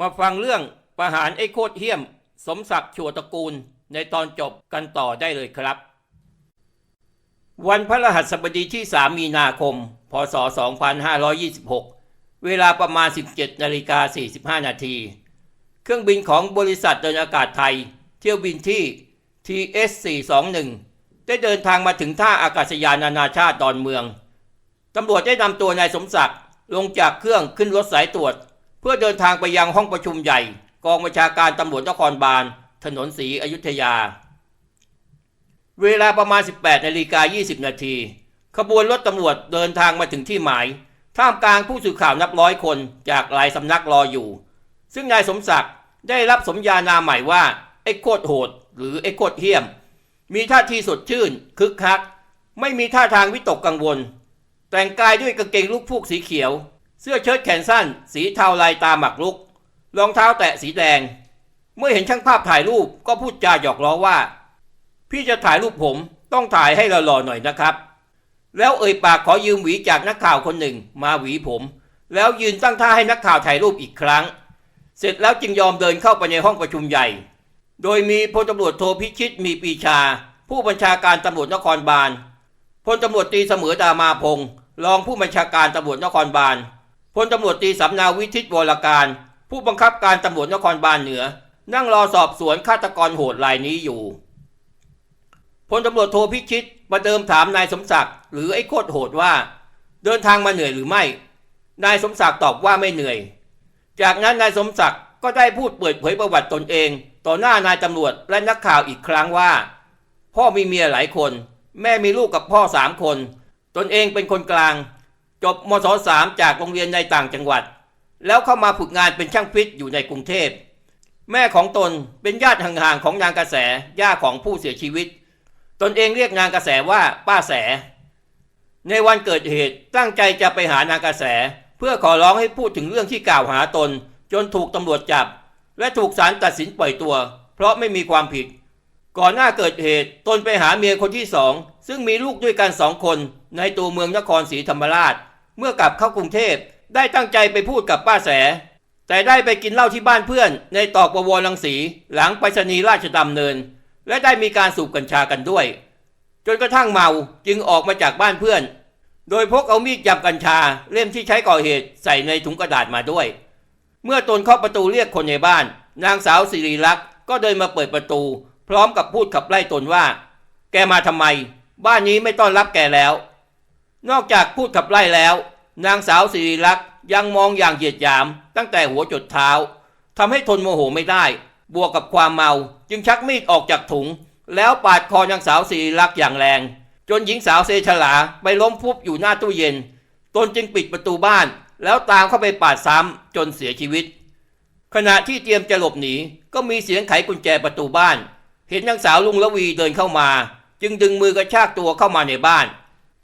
มาฟังเรื่องประหารไอ้โคตรเหี้ยม สมศักดิ์ชัวตระกูลในตอนจบกันต่อได้เลยครับ วันพระรหัสบดีที่ 3 มีนาคม พศ 2526 เวลาประมาณ 17นาฬิกา45 นาที เครื่องบินของบริษัทเดินอากาศไทย เที่ยวบินที่ TS 421 ได้เดินทางมาถึงท่าอากาศยานนานาชาติดอนเมือง ตำรวจได้นำตัวนายสมศักดิ์ลงจากเครื่องขึ้นรถสายตรวจ พื่อเดินทางไปยังห้องประชุมใหญ่ กองบัญชาการตำรวจนครบาล ถนนศรีอยุธยา เวลาประมาณ 18นาฬิกา20 นาที ขบวนรถตำรวจเดินทางมาถึงที่หมาย ท่ามกลางผู้สื่อข่าวนับร้อยคนจากหลายสำนักรออยู่ ซึ่งนายสมศักดิ์ได้รับสมญานามใหม่ว่าไอ้โคตรโหด หรือไอ้โคตรเหี้ยม มีท่าทีสดชื่น คึกคัก ไม่มีท่าทางวิตกกังวล แต่งกายด้วยกางเกงลูกฟูกสีเขียว สื้อเชิ้ตแขนสั้น สีเทาลายตาหมักลุก รองเท้าแตะสีแดง เมื่อเห็นช่างภาพถ่ายรูปก็พูดจาหยอกล้อว่า พี่จะถ่ายรูปผมต้องถ่ายให้หล่อๆหน่อยนะครับ แล้วเอ่ยปากขอยืมหวีจากนักข่าวคนหนึ่งมาหวีผม แล้วยืนตั้งท่าให้นักข่าวถ่ายรูปอีกครั้ง เสร็จแล้วจึงยอมเดินเข้าไปในห้องประชุมใหญ่ โดยมีพลตำรวจโทพิชิตมีปีชา ผู้บัญชาการตำรวจนครบาลพลตำรวจตีเสมอดามาพงศ์รองผู้บัญชาการตำรวจนครบาล พลตำรวจตีสำนาวิทิตวรการ ผู้บังคับการตำรวจนครบาลเหนือ นั่งรอสอบสวนฆาตกรโหดรายนี้อยู่พลตำรวจโทพิชิตมาเดิมถามนายสมศักดิ์หรือไอ้โคตรโหดว่า เดินทางมาเหนื่อยหรือไม่ นายสมศักดิ์ตอบว่าไม่เหนื่อย จากนั้นนายสมศักดิ์ก็ได้พูดเปิดเผยประวัติตนเอง ต่อหน้านายตำรวจและนักข่าวอีกครั้งว่า พ่อมีเมียหลายคน แม่มีลูกกับพ่อสามคน ตนเองเป็นคนกลาง จบมศสามจากโรงเรียนในต่างจังหวัด แล้วเข้ามาฝึกงานเป็นช่างฟิตอยู่ในกรุงเทพ แม่ของตนเป็นญาติห่างๆของนางกระแสย่าของผู้เสียชีวิต ตนเองเรียกนางกระแสว่าป้าแส ในวันเกิดเหตุตั้งใจจะไปหานางกระแส เพื่อขอร้องให้พูดถึงเรื่องที่กล่าวหาตน จนถูกตำรวจจับ และถูกศาลตัดสินปล่อยตัว เพราะไม่มีความผิด ก่อนหน้าเกิดเหตุตนไปหาเมียคนที่สองซึ่งมีลูกด้วยกันสองคนในตัวเมืองนครศรีธรรมราช เมื่อกลับเข้ากรุงเทพได้ตั้งใจไปพูดกับป้าแส แต่ได้ไปกินเหล้าที่บ้านเพื่อนในตอกประวรลังสีหลังไปรษณีย์ราชดำเนิน และได้มีการสูบกัญชากันด้วย จนกระทั่งเมาจึงออกมาจากบ้านเพื่อน โดยพกเอามีดจับกัญชาเล่มที่ใช้ก่อเหตุใส่ในถุงกระดาษมาด้วย เมื่อตนเคาประตูเรียกคนในบ้าน นางสาวสิริลักษ์ก็เดินมาเปิดประตู พร้อมกับพูดขับไล่ตนว่า แกมาทำไม บ้านนี้ไม่ต้อนรับแกแล้ว นอกจากพูดขับไล่แล้ว นางสาวสิริลักษ์ยังมองอย่างเหยียดหยาม ตั้งแต่หัวจดเท้าทำให้ทนโมโหไม่ได้ บวกกับความเมาจึงชักมีดออกจากถุง แล้วปาดคอนางสาวสิริลักษ์อย่างแรง จนหญิงสาวเซฉลาไปล้มฟุบอยู่หน้าตู้เย็น ตนจึงปิดประตูบ้าน แล้วตามเข้าไปปาดซ้ำจนเสียชีวิต ขณะที่เตรียมจะหลบหนีก็มีเสียงไขกุญแจประตูบ้าน เห็นนางสาวลุงละวีเดินเข้ามา จึงดึงมือกระชากตัวเข้ามาในบ้าน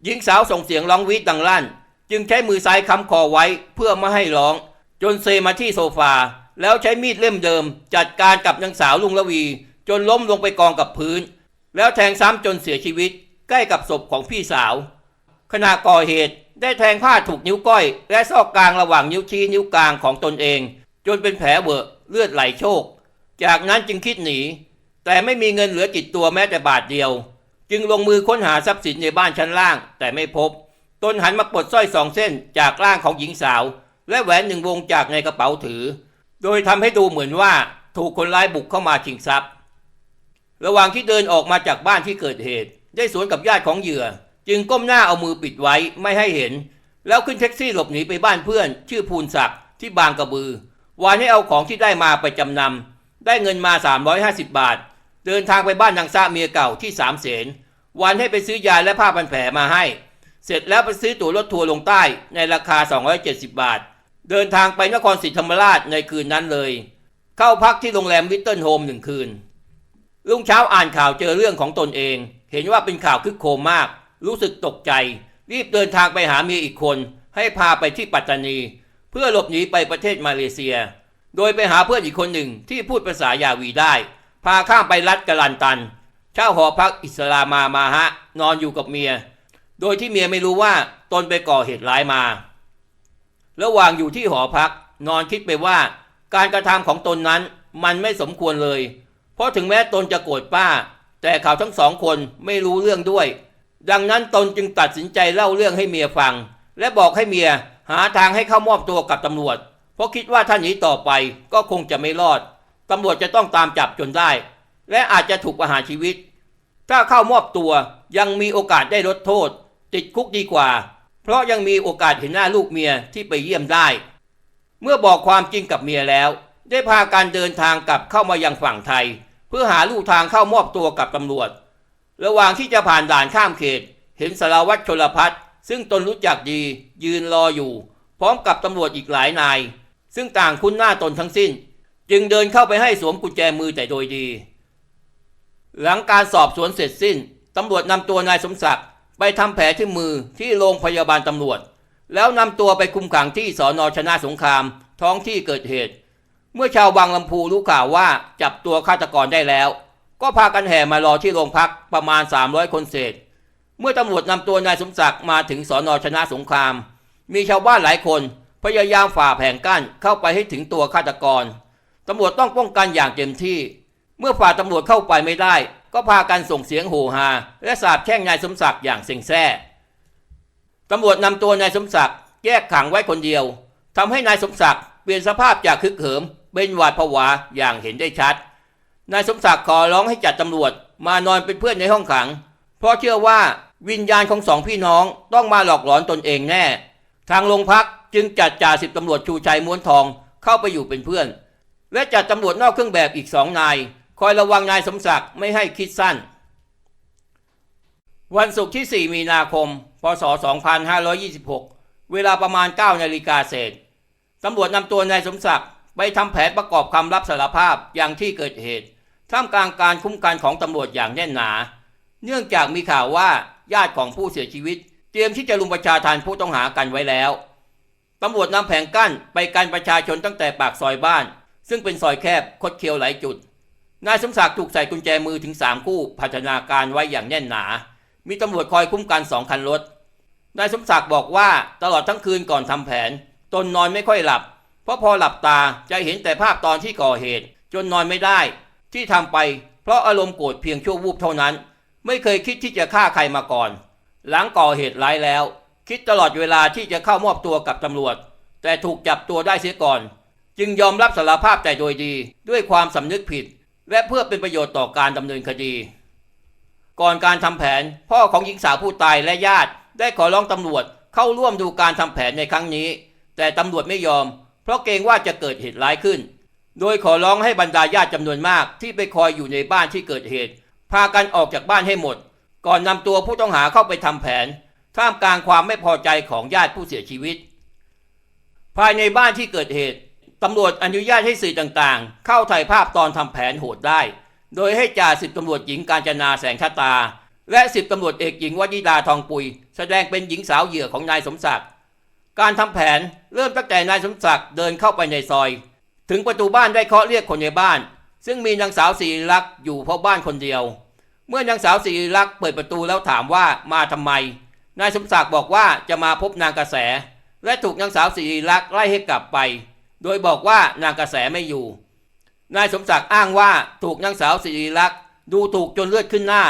หญิงสาวส่งเสียงร้องวีดดังลั่น จึงใช้มือซ้ายค้ำคอไว้เพื่อไม่ให้ร้อง จนเซมาที่โซฟา แล้วใช้มีดเล่มเดิม จัดการกับนางสาวลุงละวี จนล้มลงไปกองกับพื้น แล้วแทงซ้ำจนเสียชีวิต ใกล้กับศพของพี่สาว ขณะก่อเหตุได้แทงผ้าถูกนิ้วก้อย และซอกกลางระหว่างนิ้วชี้นิ้วกลางของตนเอง จนเป็นแผลเวอะเลือดไหลโชก จากนั้นจึงคิดหนี แต่ไม่มีเงินเหลือติดตัวแม้แต่บาทเดียว จึงลงมือค้นหาทรัพย์สินในบ้านชั้นล่าง แต่ไม่พบ ตนหันมาปลดสร้อยสองเส้นจากร่างของหญิงสาว และแหวนหนึ่งวงจากในกระเป๋าถือ โดยทำให้ดูเหมือนว่าถูกคนร้ายบุกเข้ามาชิงทรัพย์ ระหว่างที่เดินออกมาจากบ้านที่เกิดเหตุ ได้สวนกับญาติของเหยื่อ จึงก้มหน้าเอามือปิดไว้ไม่ให้เห็น แล้วขึ้นแท็กซี่หลบหนีไปบ้านเพื่อน ชื่อภูนศักดิ์ที่บางกระบือวานให้เอาของที่ได้มาไปจำนำได้เงินมา 350 บาท เดินทางไปบ้านนางซาเมียเก่าที่สามเสน วานให้ไปซื้อยาและผ้าพันแผลมาให้ เสร็จแล้วไปซื้อตั๋วรถทัวร์ลงใต้ในราคา 270 บาท เดินทางไปนครศรีธรรมราชในคืนนั้นเลย เข้าพักที่โรงแรมวิตเทิลโฮมหนึ่งคืน รุ่งเช้าอ่านข่าวเจอเรื่องของตนเอง เห็นว่าเป็นข่าวคึกโคมมาก รู้สึกตกใจ รีบเดินทางไปหาเมียอีกคน ให้พาไปที่ปัตตานี เพื่อหลบหนีไปประเทศมาเลเซีย โดยไปหาเพื่อนอีกคนหนึ่งที่พูดภาษายาวีได้ พาข้ามไปรัฐกะลันตัน เช่าหอพักอิสลามามาฮะ นอนอยู่กับเมีย โดยที่เมียไม่รู้ว่าตนไปก่อเหตุร้ายมา ระหว่างอยู่ที่หอพัก นอนคิดไปว่า การกระทำของตนนั้นมันไม่สมควรเลย เพราะถึงแม้ตนจะโกรธป้า แต่เขาทั้งสองคนไม่รู้เรื่องด้วย ดังนั้นตนจึงตัดสินใจเล่าเรื่องให้เมียฟัง และบอกให้เมียหาทางให้เข้ามอบตัวกับตำรวจ เพราะคิดว่าถ้าหนีต่อไปก็คงจะไม่รอดตำรวจจะต้องตามจับจนได้ และอาจจะถูกประหารชีวิต ถ้าเข้ามอบตัวยังมีโอกาสได้ลดโทษ ติดคุกดีกว่า เพราะยังมีโอกาสเห็นหน้าลูกเมียที่ไปเยี่ยมได้ เมื่อบอกความจริงกับเมียแล้ว ได้พาการเดินทางกลับเข้ามายังฝั่งไทย เพื่อหาลู่ทางเข้ามอบตัวกับตำรวจ ระหว่างที่จะผ่านด่านข้ามเขต เห็นสารวัตรชลพัฒน์ซึ่งตนรู้จักดียืนรออยู่ พร้อมกับตำรวจอีกหลายนาย ซึ่งต่างคุ้นหน้าตนทั้งสิ้น จึงเดินเข้าไปให้สวมกุญแจมือแต่โดยดี หลังการสอบสวนเสร็จสิ้นตำรวจนำตัวนายสมศักดิ์ไปทำแผลที่มือที่โรงพยาบาลตำรวจ แล้วนำตัวไปคุมขังที่สอนอชนะสงครามท้องที่เกิดเหตุ เมื่อชาวบางลำพูรู้ข่าวว่าจับตัวฆาตกรได้แล้ว ก็พากันแห่มารอที่โรงพักประมาณ 300 คนเศษ เมื่อตำรวจนำตัวนายสมศักดิ์มาถึงสอนอชนะสงคราม มีชาวบ้านหลายคนพยายามฝ่าแผงกั้นเข้าไปให้ถึงตัวฆาตกรตำรวจต้องป้องกันอย่างเต็มที่ เมื่อฝ่าตำรวจเข้าไปไม่ได้ ก็พากันส่งเสียงโห่ฮาและสาบแช่งนายสมศักดิ์อย่างเซ็งแซ่ตำรวจนำตัวนายสมศักดิ์แยกขังไว้คนเดียวทำให้นายสมศักดิ์เปลี่ยนสภาพจากคึกเหิม เป็นหวาดผวาอย่างเห็นได้ชัด นายสมศักดิ์ขอร้องให้จัดตำรวจมานอนเป็นเพื่อนในห้องขัง เพราะเชื่อว่าวิญญาณของสองพี่น้องต้องมาหลอกหลอนตนเองแน่ ทางโรงพักจึงจัดจ่าสิบตำรวจชูชัยม้วนทองเข้าไปอยู่เป็นเพื่อน และจัดตำรวจนอกเครื่องแบบอีกสองนาย คอยระวังนายสมศักดิ์ไม่ให้คิดสั้น วันศุกร์ที่ 4 มีนาคม พศ 2526 เวลาประมาณ 9 นาฬิกาเศษตำรวจนำตัวนายสมศักดิ์ไปทำแผนประกอบคำรับสารภาพอย่างที่เกิดเหตุ ท่ามกลางการคุ้มกันของตำรวจอย่างแน่นหนา เนื่องจากมีข่าวว่าญาติของผู้เสียชีวิต เตรียมที่จะลุมประชาทานผู้ต้องหากันไว้แล้วตำรวจนำแผงกั้นไปกันประชาชนตั้งแต่ปากซอยบ้าน ซึ่งเป็นซอยแคบคดเคี้ยวหลายจุด นายสมศักดิ์ถูกใส่กุญแจมือถึง3คู่พัฒนาการไว้อย่างแน่นหนา มีตำรวจคอยคุ้มกันสองคันรถ นายสมศักดิ์บอกว่าตลอดทั้งคืนก่อนทำแผน ตนนอนไม่ค่อยหลับ เพราะพอหลับตาจะเห็นแต่ภาพตอนที่ก่อเหตุ จนนอนไม่ได้ ที่ทำไป เพราะอารมณ์โกรธเพียงชั่ววูบเท่านั้น ไม่เคยคิดที่จะฆ่าใครมาก่อน หลังก่อเหตุร้ายแล้ว คิดตลอดเวลาที่จะเข้ามอบตัวกับตำรวจ แต่ถูกจับตัวได้เสียก่อน จึงยอมรับสารภาพแต่โดยดี ด้วยความสำนึกผิด และเพื่อเป็นประโยชน์ต่อการดำเนินคดี ก่อนการทำแผน พ่อของหญิงสาวผู้ตายและญาติ ได้ขอร้องตำรวจเข้าร่วมดูการทำแผนในครั้งนี้ แต่ตำรวจไม่ยอม เพราะเกรงว่าจะเกิดเหตุร้ายขึ้น โดยขอร้องให้บรรดาญาติจำนวนมากที่ไปคอยอยู่ในบ้านที่เกิดเหตุ พากันออกจากบ้านให้หมด ก่อนนำตัวผู้ต้องหาเข้าไปทำแผน ท่ามกลางความไม่พอใจของญาติผู้เสียชีวิต ภายในบ้านที่เกิดเหตุ ตำรวจอนุญาตให้สื่อต่างๆ เข้าถ่ายภาพตอนทำแผนโหดได้ โดยให้จ่าสิบตำรวจหญิงการจนาแสงชะตา และสิบตำรวจเอกหญิงวนิดาทองปุย แสดงเป็นหญิงสาวเหยื่อของนายสมศักดิ์การทำแผนเริ่มตั้งแต่นายสมศักดิ์เดินเข้าไปในซอย ถึงประตูบ้านได้เคาะเรียกคนในบ้าน ซึ่งมีนางสาวศริลักษ์อยู่เพราะบ้านคนเดียว เมื่อนางสาวศริลักษ์เปิดประตูแล้วถามว่ามาทำไม นายสมศักดิ์บอกว่าจะมาพบนางกระแส และถูกนางสาวศริลักษ์ไล่ให้กลับไป โดยบอกว่านางกระแสไม่อยู่ นายสมศักดิ์อ้างว่าถูกนางสาวศิริลักษ์ดูถูกจนเลือดขึ้นหน้า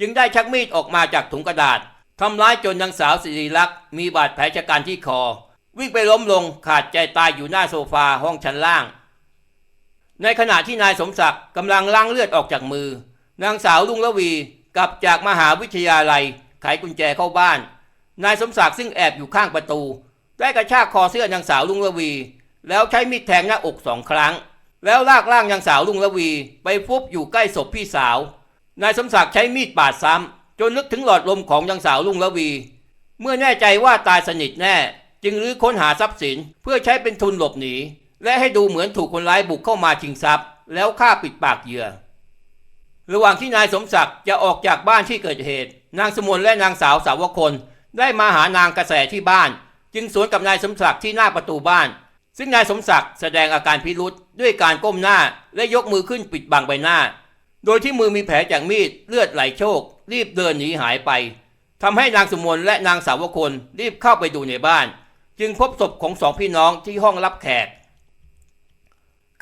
จึงได้ชักมีดออกมาจากถุงกระดาษทำร้ายจนนางสาวศิริลักษ์มีบาดแผลชะกันที่คอ วิ่งไปล้มลงขาดใจตายอยู่หน้าโซฟาห้องชั้นล่าง ในขณะที่นายสมศักดิ์กำลังล้างเลือดออกจากมือ นางสาวลุงละวีกลับจากมหาวิทยาลัยไขกุญแจเข้าบ้าน นายสมศักดิ์ซึ่งแอบอยู่ข้างประตู ได้กระชากคอเสื้อนางสาวลุงละวี แล้วใช้มีดแทงหน้าอกสองครั้ง แล้วลากร่างนางสาวลุงละวี ไปฟุบอยู่ใกล้ศพพี่สาว นายสมศักดิ์ใช้มีดปาดซ้ำจนนึกถึงหลอดลมของนางสาวลุงละวี เมื่อแน่ใจว่าตายสนิทแน่ จึงรื้อค้นหาทรัพย์สินเพื่อใช้เป็นทุนหลบหนีและให้ดูเหมือนถูกคนร้ายบุกเข้ามาชิงทรัพย์ แล้วฆ่าปิดปากเหยื่อ ระหว่างที่นายสมศักดิ์จะออกจากบ้านที่เกิดเหตุ นางสมนและนางสาวสาวคน ได้มาหานางกระแสที่บ้าน จึงสวนกับนายสมศักดิ์ที่หน้าประตูบ้าน ซึ่งนายสมศักดิ์แสดงอาการพิรุษด้วยการก้มหน้าและยกมือขึ้นปิดบังใบหน้า โดยที่มือมีแผลจากมีดเลือดไหลโชก รีบเดินหนีหายไปทำให้นางสมนและนางสาวคนรีบเข้าไปดูในบ้าน จึงพบศพของสองพี่น้องที่ห้องรับแขก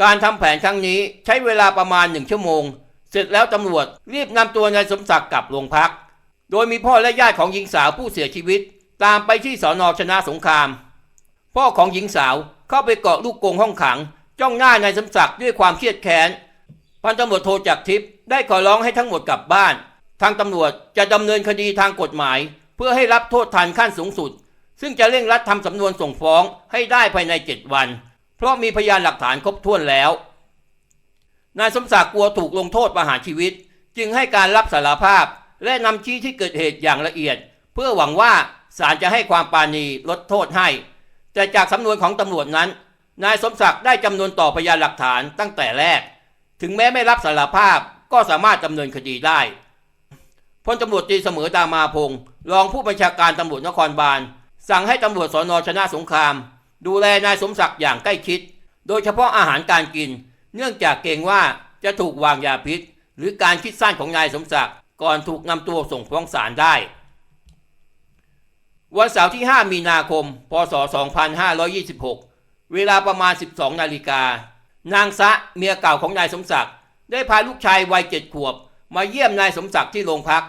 การทำแผนครั้งนี้ใช้เวลาประมาณหนึ่งชั่วโมง เสร็จแล้วตำรวจรีบนำตัวนายสมศักดิ์กลับโรงพัก โดยมีพ่อและญาติของหญิงสาวผู้เสียชีวิต ตามไปที่สอนอชนะสงคราม พ่อของหญิงสาว เข้าไปเกาะลูกกงห้องขัง จ้องหน้านายสมศักดิ์ด้วยความเครียดแค้นพันตำรวจโทจักทิพย์ได้ขอร้องให้ทั้งหมดกลับบ้าน ทางตำรวจจะดำเนินคดีทางกฎหมาย เพื่อให้รับโทษทันขั้นสูงสุด ซึ่งจะเร่งรัดทำสำนวนส่งฟ้องให้ได้ภายใน 7 วัน เพราะมีพยานหลักฐานครบถ้วนแล้ว นายสมศักดิ์กลัวถูกลงโทษประหารชีวิต จึงให้การรับสารภาพ และนำชี้ที่เกิดเหตุอย่างละเอียด เพื่อหวังว่าศาลจะให้ความปราณีลดโทษให้ แต่จากสำนวนของตำรวจนั้น นายสมศักดิ์ได้จำนวนต่อพยานหลักฐานตั้งแต่แรก ถึงแม้ไม่รับสารภาพก็สามารถดำเนินคดีได้พลตำรวจตรีเสมอตามาพงศ์รองผู้บัญชาการตำรวจนครบาล สั่งให้ตำรวจสอนอชนะสงคราม ดูแลนายสมศักดิ์อย่างใกล้ชิด โดยเฉพาะอาหารการกิน เนื่องจากเกรงว่าจะถูกวางยาพิษ หรือการคิดสั้นของนายสมศักดิ์ก่อนถูกนำตัวส่งฟ้องศาลได้ วันเสาร์ที่ 5 มีนาคม พศ 2526 เวลาประมาณ 12 นาฬิกา นางซะเมียเก่าของนายสมศักดิ์ได้พาลูกชายวัยเจ็ดขวบ มาเยี่ยมนายสมศักดิ์ที่โรงพัก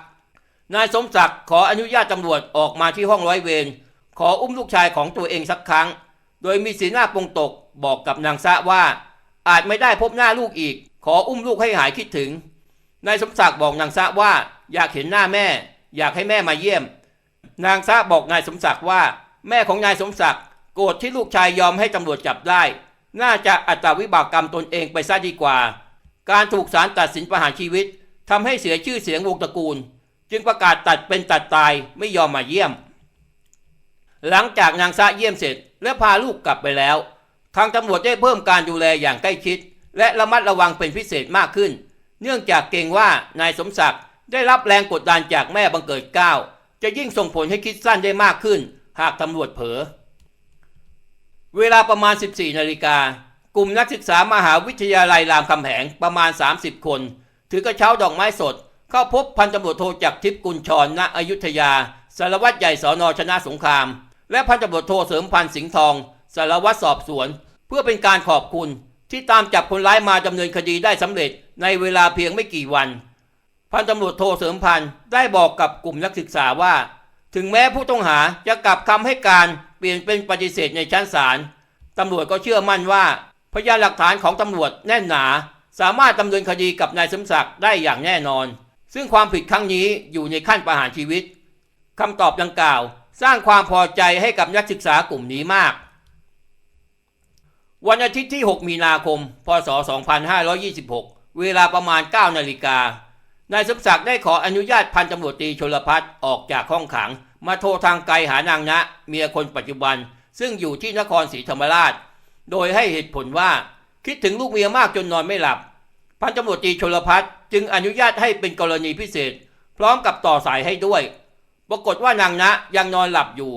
นายสมศักดิ์ขออนุญาตตำรวจออกมาที่ห้องร้อยเวร ขออุ้มลูกชายของตัวเองสักครั้ง โดยมีสีหน้าปรงตกบอกกับนางซะว่า อาจไม่ได้พบหน้าลูกอีก ขออุ้มลูกให้หายคิดถึง นายสมศักดิ์บอกนางซะว่าอยากเห็นหน้าแม่ อยากให้แม่มาเยี่ยม นางซะบอกนายสมศักดิ์ว่า แม่ของนายสมศักดิ์โกรธที่ลูกชายยอมให้ตำรวจจับได้ น่าจะอัตราวิบากกรรมตนเองไปซะดีกว่า การถูกศาลตัดสินประหารชีวิตทำให้เสียชื่อเสียงวงตระกูล จึงประกาศตัดเป็นตัดตายไม่ยอมมาเยี่ยม หลังจากนางซะเยี่ยมเสร็จ และพาลูกกลับไปแล้ว ทางตำรวจได้เพิ่มการดูแลอย่างใกล้ชิด และระมัดระวังเป็นพิเศษมากขึ้น เนื่องจากเกรงว่านายสมศักดิ์ได้รับแรงกดดันจากแม่บังเกิดเกล้า จะยิ่งส่งผลให้คิดสั้นได้มากขึ้น หากตำรวจเผลอ เวลาประมาณ 14 นาฬิกา กลุ่มนักศึกษามหาวิทยาลัยรามคำแหงประมาณ 30 คน ถือกระเช้าดอกไม้สด เข้าพบพันตำรวจโทจักรทิพย์กุลชรณอยุธยา สารวัตรใหญ่สอนอชนะสงคราม และพันตำรวจโทเสริมพันธ์สิงห์ทอง สารวัตรสอบสวน เพื่อเป็นการขอบคุณที่ตามจับคนร้ายมาดำเนินคดีได้สำเร็จในเวลาเพียงไม่กี่วัน พันตำรวจโทเสริมพันธ์ได้บอกกับกลุ่มนักศึกษาว่า ถึงแม้ผู้ต้องหาจะกลับคำให้การเปลี่ยนเป็นปฏิเสธในชั้นศาลตำรวจก็เชื่อมั่นว่า พยานหลักฐานของตำรวจแน่นหนา สามารถดำเนินคดีกับนายสมศักดิ์ได้อย่างแน่นอน ซึ่งความผิดครั้งนี้อยู่ในขั้นประหารชีวิตคำตอบดังกล่าว สร้างความพอใจให้กับนักศึกษากลุ่มนี้มาก วันอาทิตย์ที่ 6 มีนาคม พศ 2526 เวลาประมาณ 9 นาฬิกา นายสมศักดิ์ได้ขออนุญาตพันตำรวจตรีชลพัฒน์ออกจากห้องขัง มาโทรทางไกลหานางนะ เมียคนปัจจุบัน ซึ่งอยู่ที่นครศรีธรรมราช โดยให้เหตุผลว่า คิดถึงลูกเมียมากจนนอนไม่หลับ พันตำรวจตรีชลพัฒน์จึงอนุญาตให้เป็นกรณีพิเศษ พร้อมกับต่อสายให้ด้วย ปรากฏว่านางนะยังนอนหลับอยู่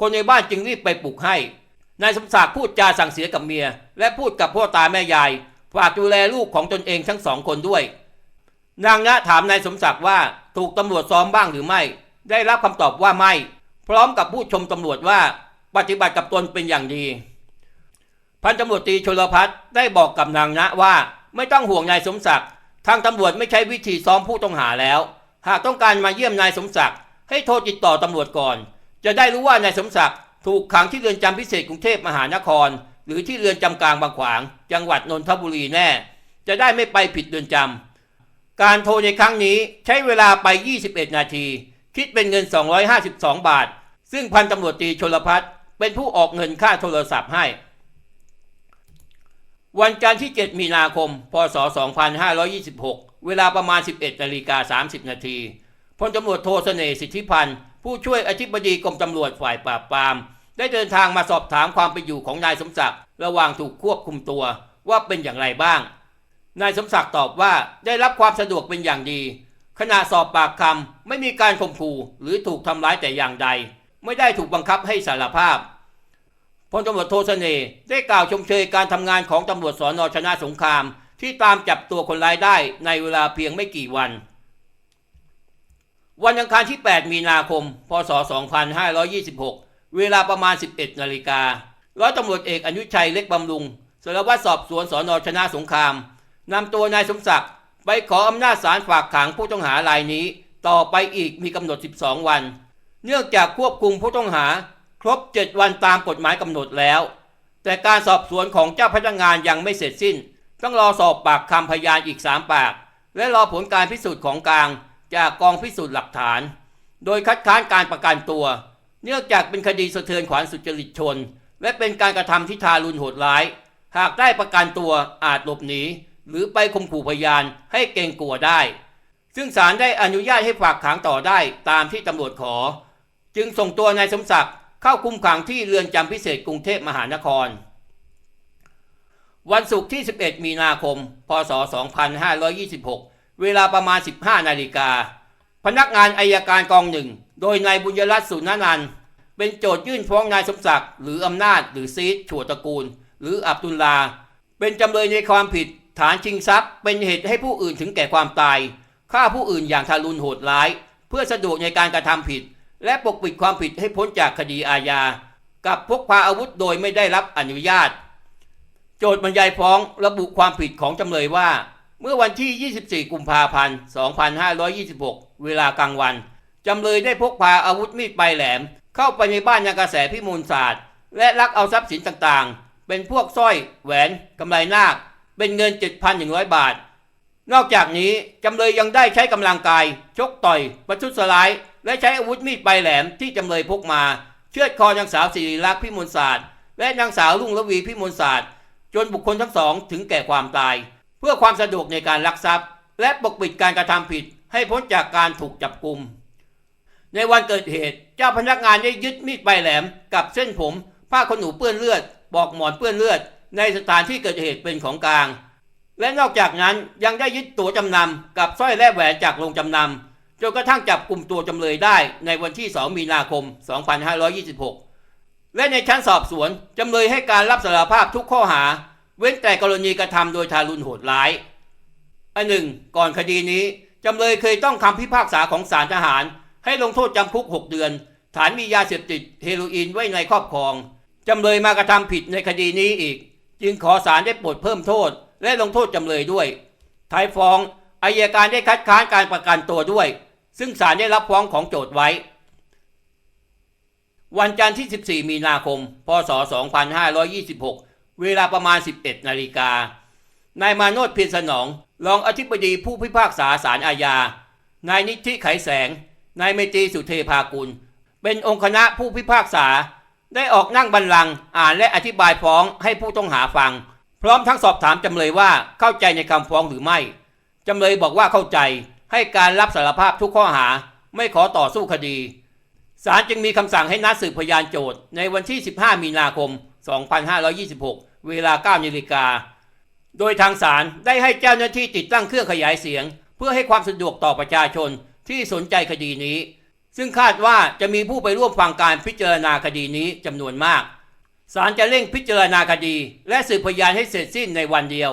คนในบ้านจึงรีบไปปลุกให้นายสมศักดิ์พูดจาสั่งเสียกับเมีย และพูดกับพ่อตาแม่ยายฝากดูแลลูกของตนเองทั้งสองคนด้วย นางนะถามนายสมศักดิ์ว่าถูกตำรวจซ้อมบ้างหรือไม่ ได้รับคำตอบว่าไม่ พร้อมกับพูดชมตำรวจว่าปฏิบัติกับตนเป็นอย่างดี พันตำรวจตรีชลพัฒน์ได้บอกกับนางนะว่าไม่ต้องห่วงนายสมศักดิ์ทางตำรวจไม่ใช้วิธีซ้อมผู้ต้องหาแล้ว หากต้องการมาเยี่ยมนายสมศักดิ์ให้โทรติดต่อตำรวจก่อน จะได้รู้ว่านายสมศักดิ์ถูกขังที่เรือนจำพิเศษกรุงเทพมหานคร หรือที่เรือนจำกลางบางขวาง จังหวัดนนทบุรีแน่ จะได้ไม่ไปผิดเรือนจำ การโทรในครั้งนี้ใช้เวลาไป 21 นาที คิดเป็นเงิน 252 บาท ซึ่งพันตำรวจตรีชลพัฒน์เป็นผู้ออกเงินค่าโทรศัพท์ให้ วันจันทร์ที่ 7 มีนาคม พศ 2526 เวลาประมาณ 11นาฬิกา30 นาทีพลตำรวจโทเสน่ห์สิทธิพันธ์ผู้ช่วยอธิบดีกรมตำรวจฝ่ายปราบปราม ได้เดินทางมาสอบถามความเป็นอยู่ของนายสมศักดิ์ระหว่างถูกควบคุมตัวว่าเป็นอย่างไรบ้าง นายสมศักดิ์ตอบว่าได้รับความสะดวกเป็นอย่างดี ขณะสอบปากคำไม่มีการข่มขู่หรือถูกทำร้ายแต่อย่างใด ไม่ได้ถูกบังคับให้สารภาพพลตำรวจโทเสน่ห์ได้กล่าวชมเชยการทำงานของตำรวจสอนอชนะสงคราม ที่ตามจับตัวคนร้ายได้ในเวลาเพียงไม่กี่วัน วันอังคารที่ 8 มีนาคม พศ 2526 เวลาประมาณ 11 นาฬิการ้อยตำรวจเอกอนุชัยเล็กบำรุงสารวัตรสอบสวนสอนอชนะสงคราม นำตัวนายสมศักดิ์ไปขออำนาจศาลฝากขังผู้ต้องหารายนี้ ต่อไปอีกมีกำหนด 12 วัน เนื่องจากควบคุมผู้ต้องหา ครบ 7 วันตามกฎหมายกำหนดแล้ว แต่การสอบสวนของเจ้าพนักงานยังไม่เสร็จสิ้น ต้องรอสอบปากคำพยานอีก 3 ปาก และรอผลการพิสูจน์ของกลาง จากกองพิสูจน์หลักฐาน โดยคัดค้านการประกันตัว เนื่องจากเป็นคดีสะเทือนขวัญสุจริตชน และเป็นการกระทำที่ทารุณโหดร้าย หากได้ประกันตัวอาจหลบหนี หรือไปข่มขู่พยานให้เกรงกลัวได้ ซึ่งศาลได้อนุญาตให้ฝากขังต่อได้ตามที่ตำรวจขอ จึงส่งตัวนายสมศักดิ์เข้าคุมขังที่เรือนจำพิเศษกรุงเทพมหานคร วันศุกร์ที่ 11 มีนาคม พศ 2526 เวลาประมาณ 15 นาฬิกา พนักงานอายการกองหนึ่ง โดยนายบุญยรัตน์สุนนันท์เป็นโจทยื่นฟ้องนายสมศักดิ์หรืออำนาจหรือซีดชั่วตระกูล หรืออับดุลลา เป็นจำเลยในความผิด ฐานชิงทรัพย์เป็นเหตุให้ผู้อื่นถึงแก่ความตาย ฆ่าผู้อื่นอย่างทารุณโหดร้าย เพื่อสะดวกในการกระทำผิด และปกปิดความผิดให้พ้นจากคดีอาญา กับพกพาอาวุธโดยไม่ได้รับอนุญาต โจทย์บรรยายฟ้องระบุความผิดของจำเลยว่า เมื่อวันที่ 24 กุมภาพันธ์ 2526 เวลากลางวัน จำเลยได้พกพาอาวุธมีดปลายแหลม เข้าไปในบ้านยางกระแสพิมูลศาสตร์ และลักเอาทรัพย์สินต่างๆ เป็นพวกสร้อย แหวน กำไลนาค เป็นเงิน 7,100 บาท นอกจากนี้จำเลยยังได้ใช้กำลังกาย ชกต่อย ประทุษร้าย และใช้อาวุธมีดปลายแหลมที่จำเลยพกมา เชือดคอนางสาวสิริลักษณ์พิมลศาสตร์ และนางสาวรุ่งระวีพิมลศาสตร์ จนบุคคลทั้งสองถึงแก่ความตาย เพื่อความสะดวกในการลักทรัพย์ และปกปิดการกระทำผิด ให้พ้นจากการถูกจับกุมในวันเกิดเหตุ เจ้าพนักงานได้ยึดมีดปลายแหลมกับเส้นผม ผ้าขนหนูเปื้อนเลือดปลอกหมอนเปื้อนเลือด ในสถานที่เกิดเหตุเป็นของกลาง และนอกจากนั้นยังได้ยึดตั๋วจำนำกับสร้อยและแหวนจากโรงจำนำจนกระทั่งจับกลุ่มตัวจำเลยได้ในวันที่ 2 มีนาคม 2526 และในชั้นสอบสวนจำเลยให้การรับสารภาพทุกข้อหา เว้นแต่กรณีกระทำโดยทารุณโหดร้ายอันหนึ่ง ก่อนคดีนี้จำเลยเคยต้องคำพิพากษาของศาลทหาร ให้ลงโทษจำคุก 6 เดือน ฐานมียาเสพติดเฮโรอีนไว้ในครอบครองจำเลยมากระทำผิดในคดีนี้อีก จึงขอศาลได้โปรดเพิ่มโทษ และลงโทษจำเลยด้วยท้ายฟ้องอายการได้คัดค้านการประกันตัวด้วย ซึ่งศาลได้รับฟ้องของโจทย์ไว้ วันจันทร์ที่ 14 มีนาคม พศ 2526 เวลาประมาณ 11 นาฬิกานายมาโนดเพียรสนอง รองอธิบดีผู้พิพากษาศาลอาญา นายนิธิไขแสง นายเมตีสุเทพากุล เป็นองค์คณะผู้พิพากษา ได้ออกนั่งบัลลังก์อ่านและอธิบายฟ้องให้ผู้ต้องหาฟัง พร้อมทั้งสอบถามจำเลยว่าเข้าใจในคำฟ้องหรือไม่จำเลยบอกว่าเข้าใจให้การรับสารภาพทุกข้อหาไม่ขอต่อสู้คดีศาลจึงมีคำสั่งให้นัดสืบพยานโจทย์ในวันที่ 15 มีนาคม 2526 เวลา 9นาฬิกา โดยทางศาลได้ให้เจ้าหน้าที่ติดตั้งเครื่องขยายเสียง เพื่อให้ความสะดวกต่อประชาชนที่สนใจคดีนี้ ซึ่งคาดว่าจะมีผู้ไปร่วมฟังการพิจารณาคดีนี้จำนวนมากศาลจะเร่งพิจารณาคดี และสืบพยานให้เสร็จสิ้นในวันเดียว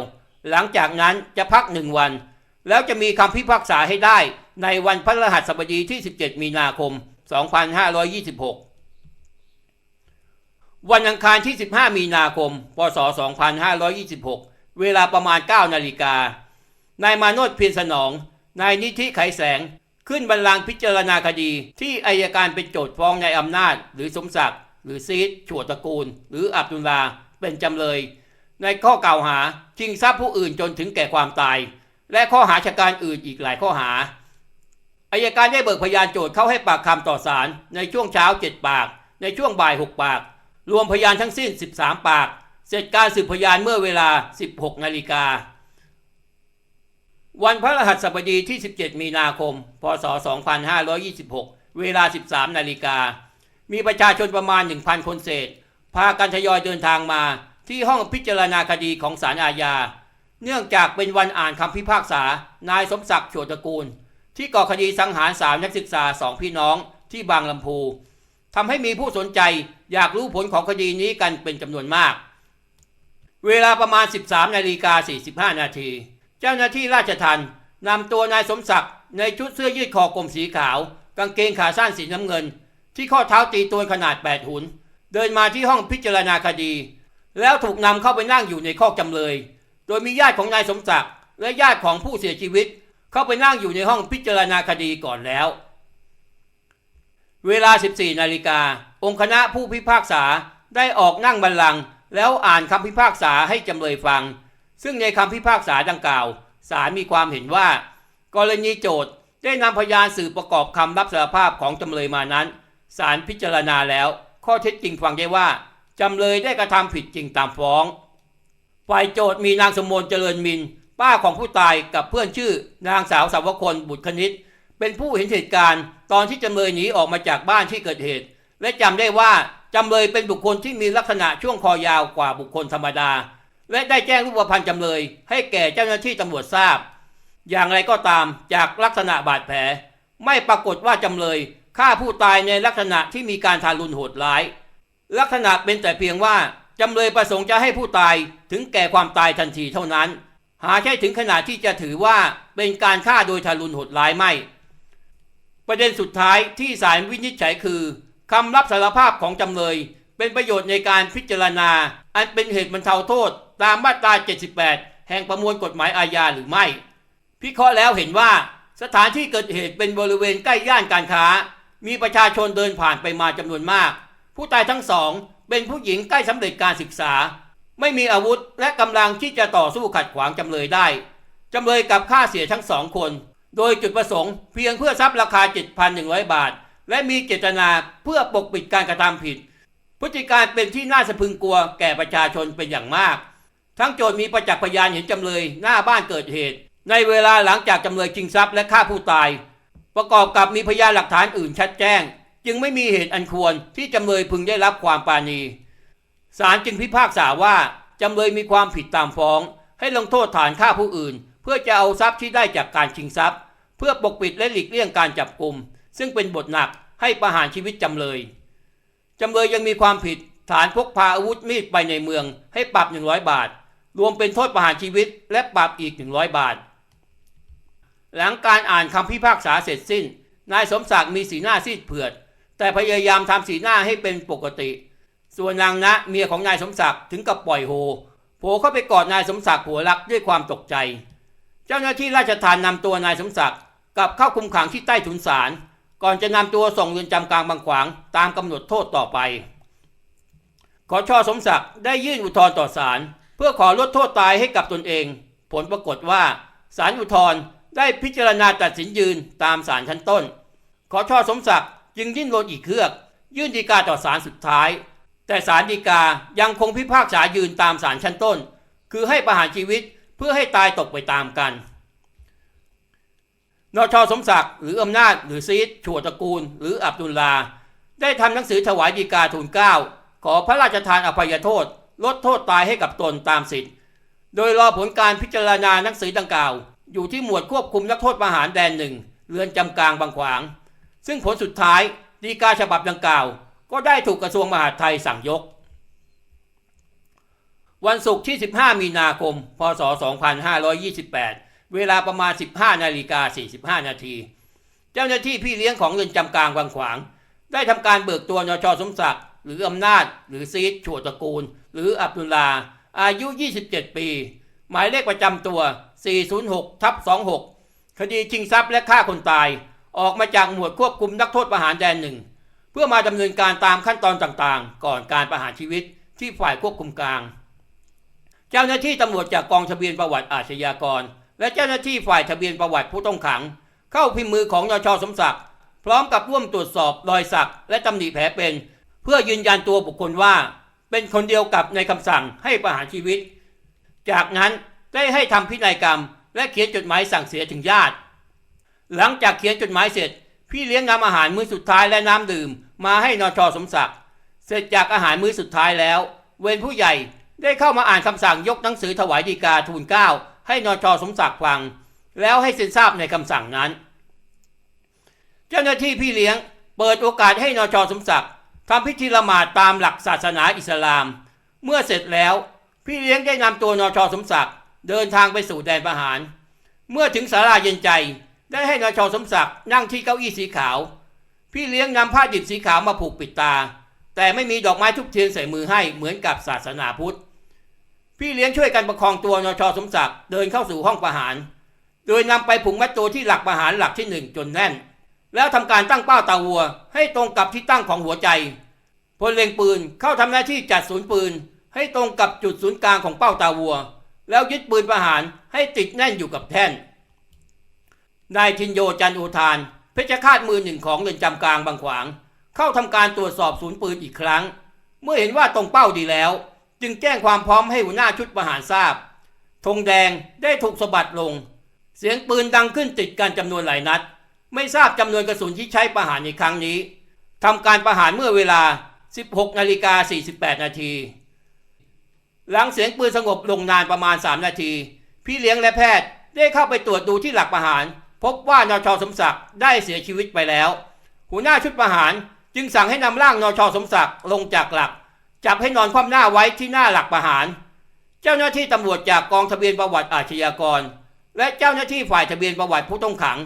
หลังจากนั้นจะพักหนึ่งวัน แล้วจะมีคำพิพากษาให้ได้ในวันพฤหัสบดีที่ 17 มีนาคม 2526 วันอังคารที่ 15 มีนาคม พศ 2526 เวลาประมาณ 9 นาฬิกานายมาโนดเพียรสนอง นายนิธิไขแสง ขึ้นบัลลังก์พิจารณาคดี ที่อายการเป็นโจทย์ฟ้องในอำนาจ หรือสมศักดิ์หรือซีดชั่วตระกูล หรืออับดุลลาเป็นจำเลย ในข้อกล่าวหาชิงทรัพย์ผู้อื่นจนถึงแก่ความตาย และข้อหาชะการอื่นอีกหลายข้อหาอายการได้เบิกพยานโจทย์เข้าให้ปากคำต่อศาลในช่วงเช้า 7 ปาก ในช่วงบ่าย 6 ปาก รวมพยานทั้งสิ้น 13 ปาก เสร็จการสืบพยานเมื่อเวลา 16 นาฬิกา วันพระรหัสบดีที่ 17 มีนาคม พศ 2526 เวลา 13 นาฬิกา มีประชาชนประมาณ 1,000 คนเศษ พากันทยอยเดินทางมาที่ห้องพิจารณาคดีของศาลอาญา เนื่องจากเป็นวันอ่านคำพิพากษา นายสมศักดิ์โฉตระกูล ที่ก่อคดีสังหารสามนักศึกษาสองพี่น้องที่บางลำพูทำให้มีผู้สนใจอยากรู้ผลของคดีนี้กันเป็นจำนวนมาก เวลาประมาณ 13นาฬิกา45นาที จ้าหน้าที่ราชทัณฑ์นำตัวนายสมศักดิ์ในชุดเสื้อยืดคอกลมสีขาว กางเกงขาสั้นสีน้ำเงิน ที่ข้อเท้าตีตัวขนาด 8 หุน เดินมาที่ห้องพิจารณาคดี แล้วถูกนำเข้าไปนั่งอยู่ในคอจำเลย โดยมีญาติของนายสมศักดิ์และญาติของผู้เสียชีวิต เข้าไปนั่งอยู่ในห้องพิจารณาคดีก่อนแล้ว เวลา 14 นาฬิกา องค์คณะผู้พิพากษาได้ออกนั่งบัลลังก์แล้วอ่านคำพิพากษาให้จำเลยฟัง ซึ่งในคำพิพากษาดังกล่าวศาลมีความเห็นว่า กรณีโจทย์ได้นำพยานสื่อประกอบคำรับสารภาพของจำเลยมานั้นศาลพิจารณาแล้วข้อเท็จจริงฟังได้ว่า จำเลยได้กระทำผิดจริงตามฟ้อง ฝ่ายโจทย์มีนางสมบูรณ์เจริญมิน ป้าของผู้ตายกับเพื่อนชื่อ นางสาวสาวคน บุตรคณิต เป็นผู้เห็นเหตุการณ์ ตอนที่จำเลยหนีออกมาจากบ้านที่เกิดเหตุ และจำได้ว่าจำเลยเป็นบุคคลที่มีลักษณะช่วงคอยาวกว่าบุคคลธรรมดา และได้แจ้งรูปพรรณจำเลย ให้แก่เจ้าหน้าที่ตำรวจทราบ อย่างไรก็ตามจากลักษณะบาดแผล ไม่ปรากฏว่าจำเลยฆ่าผู้ตายในลักษณะที่มีการทารุณโหดร้าย ลักษณะเป็นแต่เพียงว่าจำเลยประสงค์จะให้ผู้ตายถึงแก่ความตายทันทีเท่านั้น หาใช่ถึงขนาดที่จะถือว่าเป็นการฆ่าโดยทารุณโหดร้ายไม่ ประเด็นสุดท้ายที่ศาลวินิจฉัยคือคำรับสารภาพของจำเลย เป็นประโยชน์ในการพิจารณา อันเป็นเหตุบรรเทาโทษ ตามมาตรา 78 แห่งประมวลกฎหมายอาญาหรือไม่ พิเคราะห์แล้วเห็นว่าสถานที่เกิดเหตุเป็นบริเวณใกล้ย่านการค้า มีประชาชนเดินผ่านไปมาจำนวนมาก ผู้ตายทั้งสองเป็นผู้หญิงใกล้สำเร็จการศึกษา ไม่มีอาวุธและกำลังที่จะต่อสู้ขัดขวางจำเลยได้จำเลยกับค่าเสียทั้งสองคน โดยจุดประสงค์เพียงเพื่อทรัพย์ราคา 7,100 บาท และมีเจตนาเพื่อปกปิดการกระทำผิด พฤติการเป็นที่น่าสะพึงกลัวแก่ประชาชนเป็นอย่างมาก ทั้งโจทย์มีประจักษ์พยานเห็นจำเลยหน้าบ้านเกิดเหตุ ในเวลาหลังจากจำเลยชิงทรัพย์และฆ่าผู้ตาย ประกอบกับมีพยานหลักฐานอื่นชัดแจ้ง จึงไม่มีเหตุอันควรที่จำเลยพึงได้รับความปาณีศาลจึงพิพากษาว่าจำเลยมีความผิดตามฟ้อง ให้ลงโทษฐานฆ่าผู้อื่น เพื่อจะเอาทรัพย์ที่ได้จากการชิงทรัพย์ เพื่อปกปิดและหลีกเลี่ยงการจับกลุ่มซึ่งเป็นบทหนักให้ประหารชีวิตจำเลยจำเลยยังมีความผิดฐานพกพาอาวุธมีดไปในเมืองให้ปรับ 100 บาท รวมเป็นโทษประหารชีวิตและปรับอีก 100 บาท หลังการอ่านคำพิพากษาเสร็จสิ้น นายสมศักดิ์มีสีหน้าซีดเผือด แต่พยายามทำสีหน้าให้เป็นปกติ ส่วนนางณเมียของนายสมศักดิ์ถึงกับปล่อยโฮโผล่เข้าไปกอดนายสมศักดิ์หัวรักด้วยความตกใจ เจ้าหน้าที่ราชทานนำตัวนายสมศักดิ์กลับเข้าคุมขังที่ใต้ถุนศาลก่อนจะนำตัวส่งเรือนจำกลางบางขวางตามกำหนดโทษต่อไปขอชอสมศักดิ์ได้ยื่นอุทธรณ์ต่อศาล เพื่อขอลดโทษตายให้กับตนเอง ผลปรากฏว่าศาลอุทธรณ์ได้พิจารณาตัดสินยืนตามศาลชั้นต้น ขอช่อสมศักดิ์จึงยื่นโลนอีกเครือก ยื่นฎีกาต่อศาลสุดท้าย แต่ศาลฎีกายังคงพิพากษายืนตามศาลชั้นต้น คือให้ประหารชีวิตเพื่อให้ตายตกไปตามกันนชสมศักดิ์หรืออำนาจหรือซีดชั่วตระกูล หรืออับดุลลา ได้ทำหนังสือถวายฎีกาทูลเก้าขอพระราชทานอภัยโทษ ลดโทษตายให้กับตนตามสิทธิ์ โดยรอผลการพิจารณาหนังสือดังกล่าว อยู่ที่หมวดควบคุมนักโทษประหารแดนหนึ่งเรือนจำกลางบางขวาง ซึ่งผลสุดท้ายฎีกาฉบับดังกล่าว ก็ได้ถูกกระทรวงมหาดไทยสั่งยก วันศุกร์ที่ 15 มีนาคม พศ 2528 เวลาประมาณ 15นาฬิกา45 นาที เจ้าหน้าที่พี่เลี้ยงของเรือนจำกลางบางขวาง ได้ทำการเบิกตัวนชสมศักดิ์หรืออำนาจ หรือซีดชั่วตระกูล หรืออับดุลลา อายุ 27 ปี หมายเลขประจำตัว 406ทับ26 คดีชิงทรัพย์และฆ่าคนตาย ออกมาจากหมวดควบคุมนักโทษประหารแดนหนึ่ง เพื่อมาดำเนินการตามขั้นตอนต่างๆ ก่อนการประหารชีวิตที่ฝ่ายควบคุมกลาง เจ้าหน้าที่ตำรวจจากกองทะเบียนประวัติอาชญากร และเจ้าหน้าที่ฝ่ายทะเบียนประวัติผู้ต้องขัง เข้าพิมพ์มือของนชสมศักดิ์พร้อมกับร่วมตรวจสอบรอยสักและตำหนิแผลเป็น เพื่อยืนยันตัวบุคคลว่า เป็นคนเดียวกับในคำสั่งให้ประหารชีวิต จากนั้นได้ให้ทำพินัยกรรม และเขียนจดหมายสั่งเสียถึงญาติ หลังจากเขียนจดหมายเสร็จ พี่เลี้ยงนำอาหารมื้อสุดท้ายและน้ำดื่ม มาให้นชสมศักดิ์เสร็จจากอาหารมื้อสุดท้ายแล้ว เวรผู้ใหญ่ได้เข้ามาอ่านคำสั่งยกหนังสือถวายดีกาทูลเก้าให้นชสมศักดิ์ฟัง แล้วให้เซ็นทราบในคำสั่งนั้น เจ้าหน้าที่พี่เลี้ยงเปิดโอกาสให้นชสมศักดิ์ ทำพิธีละหมาดตามหลักศาสนาอิสลาม เมื่อเสร็จแล้ว พี่เลี้ยงได้นำตัวนชสมศักดิ์เดินทางไปสู่แดนประหาร เมื่อถึงศาลาเย็นใจได้ให้นชสมศักดิ์นั่งที่เก้าอี้สีขาว พี่เลี้ยงนำผ้าดิบสีขาวมาผูกปิดตา แต่ไม่มีดอกไม้ทุกเทียนใส่มือให้เหมือนกับศาสนาพุทธ พี่เลี้ยงช่วยกันประคองตัวนชสมศักดิ์เดินเข้าสู่ห้องประหาร โดยนำไปผงมัดตัวที่หลักประหารหลักที่หนึ่งจนแน่น แล้วทำการตั้งเป้าตาวัว ให้ตรงกับที่ตั้งของหัวใจพลเล็งปืนเข้าทำหน้าที่จัดศูนย์ปืน ให้ตรงกับจุดศูนย์กลางของเป้าตาวัว แล้วยึดปืนประหารให้ติดแน่นอยู่กับแท่นนายทินโยจันโอทาน เพชฌฆาตมือหนึ่งของเรือนจำกลางบางขวาง เข้าทำการตรวจสอบศูนย์ปืนอีกครั้ง เมื่อเห็นว่าตรงเป้าดีแล้ว จึงแจ้งความพร้อมให้หัวหน้าชุดประหารทราบธงแดงได้ถูกสะบัดลง เสียงปืนดังขึ้นติดกันจำนวนหลายนัด ไม่ทราบจำนวนกระสุนที่ใช้ประหารในครั้งนี้ทำการประหารเมื่อเวลา 16นาฬิกา48 นาที หลังเสียงปืนสงบลงนานประมาณ 3 นาที พี่เลี้ยงและแพทย์ได้เข้าไปตรวจดูที่หลักประหาร พบว่านชสมศักดิ์ได้เสียชีวิตไปแล้ว หัวหน้าชุดประหารจึงสั่งให้นำร่างนชสมศักดิ์ลงจากหลัก จับให้นอนคว่ำหน้าไว้ที่หน้าหลักประหาร เจ้าหน้าที่ตำรวจจากกองทะเบียนประวัติอาชญากร และเจ้าหน้าที่ฝ่ายทะเบียนประวัติผู้ต้องขัง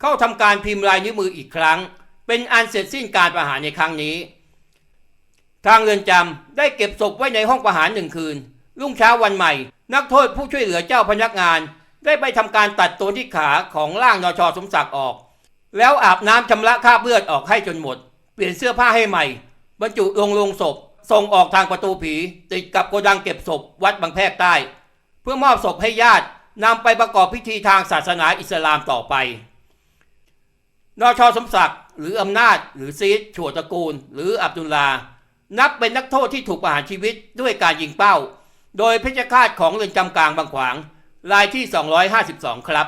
เข้าทำการพิมพ์ลายนิ้วมืออีกครั้ง เป็นอันเสร็จสิ้นการประหารในครั้งนี้ ทางเรือนจำได้เก็บศพไว้ในห้องประหารหนึ่งคืน รุ่งเช้าวันใหม่ นักโทษผู้ช่วยเหลือเจ้าพนักงาน ได้ไปทำการตัดตัวที่ขาของร่างนชสมศักดิ์ออก แล้วอาบน้ำชำระคราบเลือดออกให้จนหมด เปลี่ยนเสื้อผ้าให้ใหม่ บรรจุลงลงศพ ส่งออกทางประตูผีติดกับโกดังเก็บศพวัดบางแพรกใต้ เพื่อมอบศพให้ญาตินำไปประกอบพิธีทางศาสนาอิสลามต่อไป นชสมศักดิ์หรืออำนาจ หรือซีดชัวตระกูล หรืออับดุลลา นับเป็นนักโทษที่ถูกประหารชีวิตด้วยการยิงเป้า โดยเพชฌฆาตของเรือนจำกลางบางขวาง รายที่ 252 ครับ